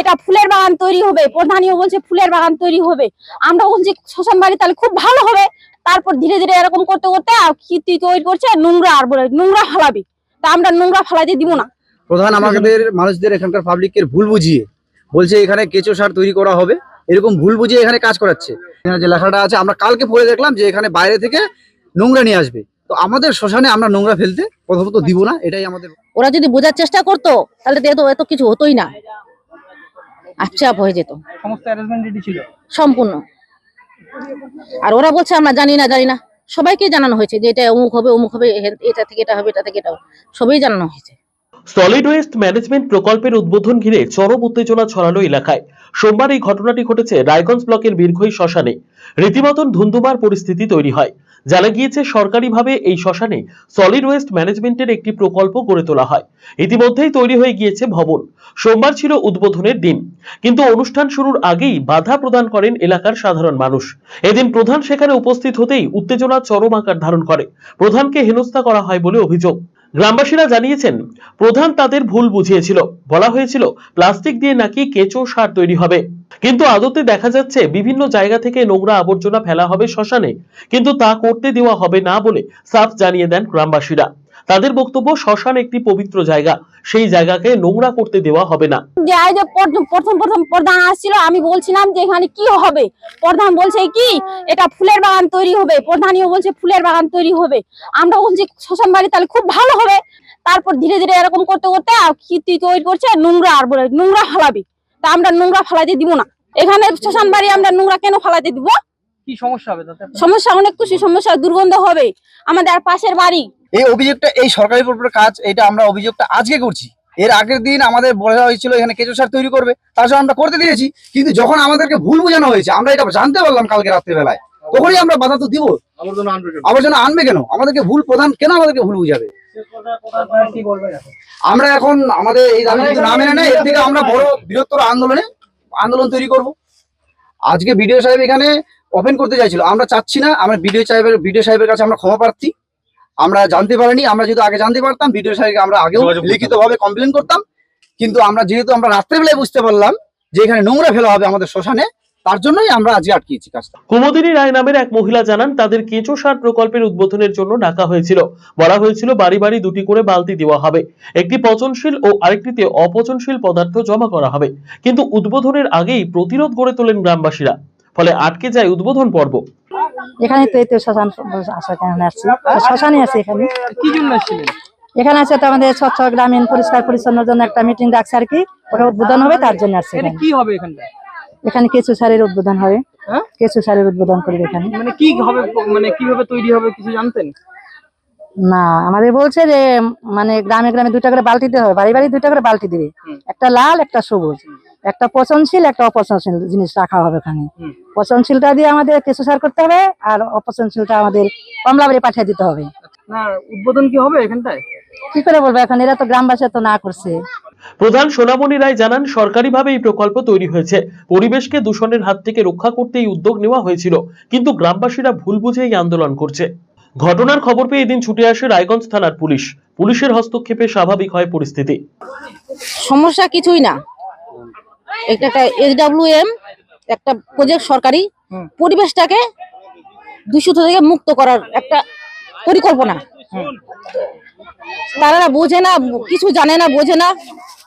এটা ফুলের বাগান তৈরি হবে। প্রধানীও বলছে ফুলের বাগান তৈরি হবে। আমরা বলছি শ্মশান বাড়ি তাহলে খুব ভালো হবে। তারপর ধীরে ধীরে এরকম করতে করতে আর কি তৈরি করছে? নোংরা আর বলে নোংরা ফালাবি। তা আমরা নোংরা ফালাতে দিব না। প্রধান আমাদের মানুষদের এখানকার পাবলিকের ভুল বুঝিয়ে বলছে এখানে কেঁচো সার তৈরি করা হবে। এরকম ভুল বুঝিয়ে এখানে কাজ করাচ্ছে। যে লেখাটা আছে আমরা কালকে পড়ে দেখলাম যে এখানে বাইরে থেকে নোংরা নিয়ে আসবে। তো আমাদের শ্মশানে আমরা নোংরা ফেলতে প্রথমত দিব না এটাই আমাদের ওরা যদি বোঝার চেষ্টা করতো তাহলে তো এত এত কিছু হতোই না। আপচাপ হয়ে যেত। সমস্ত অ্যারেঞ্জমেন্ট রেডি ছিল? সম্পূর্ণ। আর ওরা বলছে আমরা জানি না জানি না। সবাইকে জানানো হয়েছে যে এটা অমুক হবে অমুক হবে এটা থেকে এটা হবে এটা থেকে এটা হবে। সবই জানানো হয়েছে। সলিড ওয়েস্ট ম্যানেজমেন্ট প্রকল্পের উদ্বোধন ঘিরে চরম উত্তেজনা ছড়ালো এলাকায়। সোমবার এই ঘটনাটি ঘটেছে রায়গঞ্জ ব্লকের বীরঘই শ্মশানে। রীতিমতন ধুন্ধুমার পরিস্থিতি তৈরি হয়। জানা গিয়েছে, সরকারিভাবে এই শ্মশানে সলিড ওয়েস্ট ম্যানেজমেন্টের একটি প্রকল্প গড়ে তোলা হয়। ইতিমধ্যেই তৈরি হয়ে গিয়েছে ভবন। সোমবার ছিল উদ্বোধনের দিন। কিন্তু অনুষ্ঠান শুরুর আগেই বাধা প্রদান করেন এলাকার সাধারণ মানুষ। এদিন প্রধান সেখানে উপস্থিত হতেই উত্তেজনা চরম আকার ধারণ করে। প্রধানকে হেনস্থা করা হয় বলে অভিযোগ। গ্রামবাসীরা জানিয়েছেন, প্রধান তাদের ভুল বুঝিয়েছিল। বলা হয়েছিল, প্লাস্টিক দিয়ে নাকি কেঁচো সার তৈরি হবে। কিন্তু আদতে দেখা যাচ্ছে, বিভিন্ন জায়গা থেকে নোংরা আবর্জনা ফেলা হবে শ্মশানে। কিন্তু তা করতে দেওয়া হবে না বলে সাফ জানিয়ে দেন গ্রামবাসীরা। তাদের বক্তব্য শ্মশান একটি পবিত্র জায়গা। সেই জায়গাকে নোংরা করতে দেওয়া হবে না। প্রথম প্রথম প্রধান আসছিল, আমি বলছিলাম যে এখানে কি হবে? প্রধান বলছে কি, এটা ফুলের বাগান তৈরি হবে। প্রধানীও বলছে ফুলের বাগান তৈরি হবে। আমরা বলছি শ্মশান বাড়ি তাহলে খুব ভালো হবে। তারপর ধীরে ধীরে এরকম করতে করতে কি তৈরি করছে নোংরা আর বলে নোংরা ফালাবি। তা আমরা নোংরা ফালাতে দিব না। এখানে শ্মশান বাড়ি আমরা নোংরা কেন ফালাতে দিব? কি সমস্যা হবে তাতে সমস্যা অনেক কিছু সমস্যা দুর্গন্ধ হবে আমাদের পাশের বাড়ি। এই অভিযোগটা এই সরকারি প্রকল্পের কাজ এটা আমরা অভিযোগটা আজকে করছি। এর আগের দিন আমাদের বলা হয়েছিল এখানে কেঁচো সার তৈরি করবে। তার জন্য আমরা করতে দিয়েছি কিন্তু যখন আমাদেরকে ভুল বোঝানো হয়েছে আমরা এটা জানতে পারলাম কালকে রাত্রিবেলায়। তখনই আমরা বাধা তো দিব। আবর্জনা আনবে কেন? আমাদেরকে ভুল প্রধান কেন আমাদেরকে ভুল বুঝাবে? আমরা এখন আমাদের এই দাবি না মেনে নেয় এর থেকে আমরা বড় বৃহত্তর আন্দোলনে আন্দোলন তৈরি করব। আজকে বিডিও সাহেব এখানে ওপেন করতে চাইছিল। আমরা চাচ্ছি না আমরা বিডিও সাহেবের বিডিও সাহেবের কাছে আমরা ক্ষমা প্রার্থী। আমরা জানতে পারিনি আমরা যদি আগে জানতে পারতাম বিডিও সাহেবকে আমরা আগেও লিখিত ভাবে কমপ্লেন করতাম। কিন্তু আমরা যেহেতু আমরা রাত্রেবেলায় বুঝতে পারলাম যে এখানে নোংরা ফেলা হবে আমাদের শ্মশানে তার জন্যই আমরা আজকে আটকিয়েছি কাজটা। কুমোদিনী রায় নামের এক মহিলা জানান তাদের কেঁচো সার প্রকল্পের উদ্বোধনের জন্য ডাকা হয়েছিল। বলা হয়েছিল বাড়ি বাড়ি দুটি করে বালতি দেওয়া হবে। একটি পচনশীল ও আরেকটিতে অপচনশীল পদার্থ জমা করা হবে। কিন্তু উদ্বোধনের আগেই প্রতিরোধ গড়ে তোলেন গ্রামবাসীরা। ফলে আটকে যায় উদ্বোধন পর্ব। এখানে তো এই তো শ্মশান আসার আসছি। শ্মশানে আছে এখানে। কি জন্য এখানে আছে তো আমাদের স্বচ্ছ গ্রামীণ পরিষ্কার পরিচ্ছন্নর জন্য একটা মিটিং ডাকছে আর কি। ওটা উদ্বোধন হবে তার জন্য আসছে কি হবে এখানটা এখানে কেঁচু সারের উদ্বোধন হবে। হ্যাঁ? কেঁচু সারের উদ্বোধন করবে এখানে। মানে কি হবে মানে কীভাবে তৈরি হবে কিছু জানতেন? না আমাদের বলছে যে মানে গ্রামে গ্রামে দুটা করে বালতি দিতে হবে। বাড়ি বাড়ি দুটা করে বালতি দিবে। একটা লাল একটা সবুজ। একটা পচনশীল একটা অপচনশীল জিনিস রাখা হবে ওখানে। পচনশীলটা দিয়ে আমাদের কেঁচু সার করতে হবে আর অপচনশীলটা আমাদের কমলা বাড়ি পাঠিয়ে দিতে হবে। না উদ্বোধন কি হবে এখানটায়? কি করে বলব এখন? এরা তো গ্রামবাসী তো না করছে। প্রধান সোনামণি রায় জানান সরকারিভাবে এই প্রকল্প তৈরি হয়েছে। পরিবেশকে দূষণের হাত থেকে রক্ষা করতে এই উদ্যোগ নেওয়া হয়েছিল কিন্তু গ্রামবাসীরা ভুল বুঝে এই আন্দোলন করছে। ঘটনার খবর পেয়ে এদিন ছুটে আসে রায়গঞ্জ থানার পুলিশ। পুলিশের হস্তক্ষেপে স্বাভাবিক হয় পরিস্থিতি। সমস্যা কিছুই না। এটা একটা এসডাব্লিউএম একটা প্রজেক্ট সরকারি পরিবেশটাকে দূষিত থেকে মুক্ত করার একটা পরিকল্পনা। তারা বোঝে না, কিছু জানে না, বোঝে না।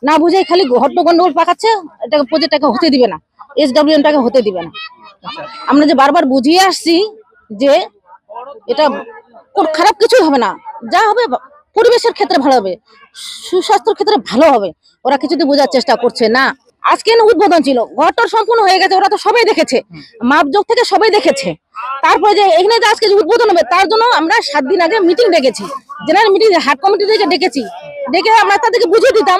না বুঝে খালি ঘট্ট গন্ডগোল পাকাচ্ছে, এটাকে প্রজেক্টটাকে হতে দিবে না। এসডাব্লিউএমটাকে হতে দিবে না। আমরা যে বারবার বুঝিয়ে আসছি যে এটা খারাপ কিছুই হবে না। যা হবে পরিবেশের ক্ষেত্রে ভালো হবে, সুস্বাস্থ্যের ক্ষেত্রে ভালো হবে। ওরা কিছুতে বোঝার চেষ্টা করছে না। আজকে না উদ্বোধন ছিল ঘরটার সম্পূর্ণ হয়ে গেছে, ওরা তো সবাই দেখেছে। মাপজোক থেকে সবাই দেখেছে। তারপরে যে এখানে যে আজকে উদ্বোধন হবে তার জন্য আমরা সাত দিন আগে মিটিং ডেকেছি। জেনারেল মিটিং হাট কমিটি থেকে ডেকেছি। ডেকে আমরা তাদেরকে বুঝিয়ে দিতাম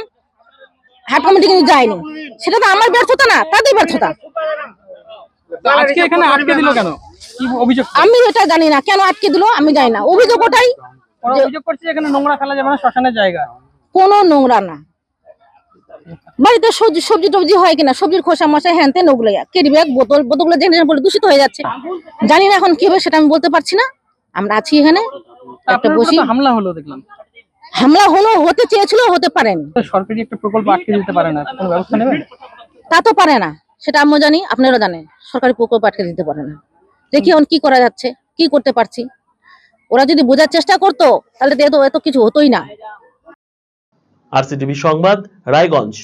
হাট কমিটি কিন্তু যায়নি। সেটা তো আমার ব্যর্থতা না তাদের ব্যর্থতা। আজকে এখানে আটকে দিল কেন? আমি এটা জানি না কেন আটকে দিল আমি জানি না। অভিযোগ ওটাই অভিযোগ করছে এখানে নোংরা ফেলা যাবে না শ্মশানের জায়গা। কোনো নোংরা না। বাড়িতে সবজি সবজি টবজি হয় কিনা? সবজির খোসা মশা হ্যান তেন ওগুলো কেরি ব্যাগ বোতল বোতলগুলো জেনে বলে দূষিত হয়ে যাচ্ছে। জানি না এখন কি হবে সেটা আমি বলতে পারছি না। আমরা আছি এখানে একটা বসি। হামলা হলো দেখলাম। হামলা হলো হতে চেয়েছিল হতে পারেনি। সরকারি একটা প্রকল্প আটকে দিতে পারে না কোনো ব্যবস্থা নেবেন তা তো পারে না সেটা আমিও জানি আপনারা জানেন সরকারি প্রকল্প আটকে দিতে পারে না। দেখি এখন কি করা যাচ্ছে কি করতে পারছি। ওরা যদি বোঝার চেষ্টা করতো তাহলে তো এত কিছু হতোই না। আরসিটিভি সংবাদ রায়গঞ্জ।